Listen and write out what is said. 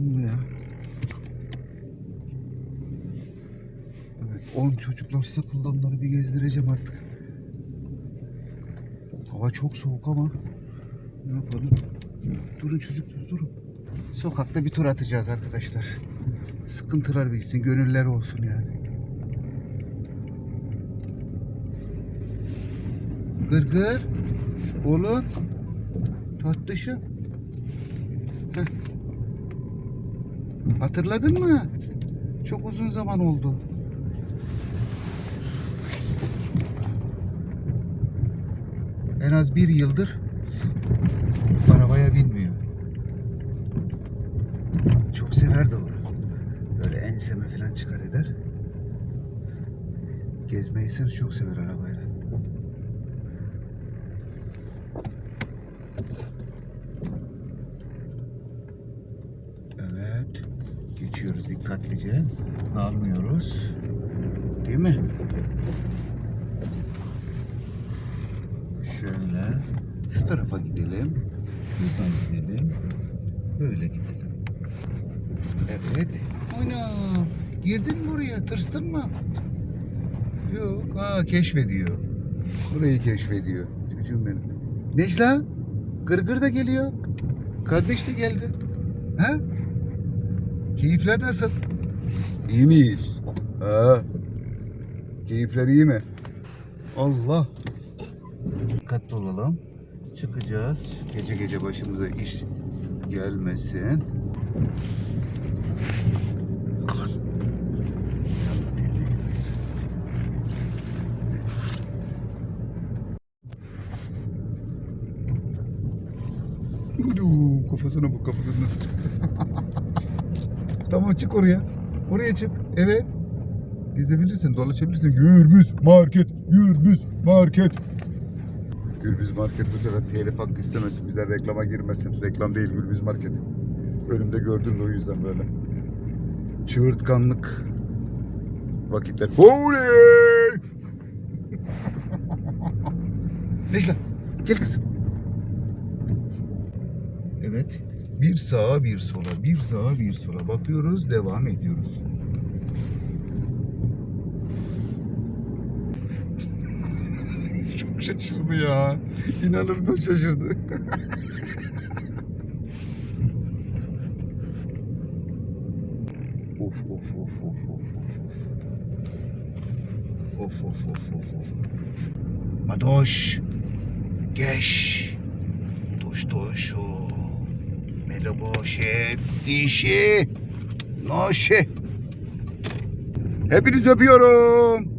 Alan mı ya? Evet 10 çocuklar sıkıldı onları bir gezdireceğim artık. Hava çok soğuk ama ne yapalım? Durun çocuklar durun. Sokakta bir tur atacağız arkadaşlar. Sıkıntılar bilsin, gönüller olsun yani. Gırgır. Oğlum. Tatlışım. Heh. Hatırladın mı? Çok uzun zaman oldu. En az bir yıldır arabaya binmiyor. Çok sever de onu. Böyle enseme falan çıkar eder. Gezmeyi ise çok sever arabayla. Evet. Geçiyoruz dikkatlice. Dalmıyoruz. Değil mi? Şöyle. Şu tarafa gidelim. Şuradan gidelim. Böyle gidelim. Evet. Ana. Girdin mi oraya? Tırstın mı? Yok. Aa keşfediyor. Burayı keşfediyor. Çocuğum benim. Necla. Gırgır da geliyor. Kardeş de geldi. Ha? Keyifler nasıl? İyi miyiz? Ha? Keyifler iyi mi? Allah. Dikkatli olalım. Çıkacağız. Gece gece başımıza iş gelmesin. Kafasına bak kafasına. tamam çık oraya. Oraya çık. Evet. Gezebilirsin, dolaşabilirsin. Gürbüz market, Gürbüz market. Gürbüz market bu sefer telif hakkı istemesin. Bizden reklama girmesin. Reklam değil Gürbüz market. Önümde gördüm de o yüzden böyle. Çığırtkanlık vakitler. Oley! Necla gel kızım. Evet. Bir sağa bir sola, bir sağa bir sola bakıyoruz, devam ediyoruz. Çok şaşırdı ya. İnanır mı şaşırdı. of of of of of of of. Of of of of of. Madoş. Geç. Meloboşe. Dişi. Noşe. Hepinizi öpüyorum.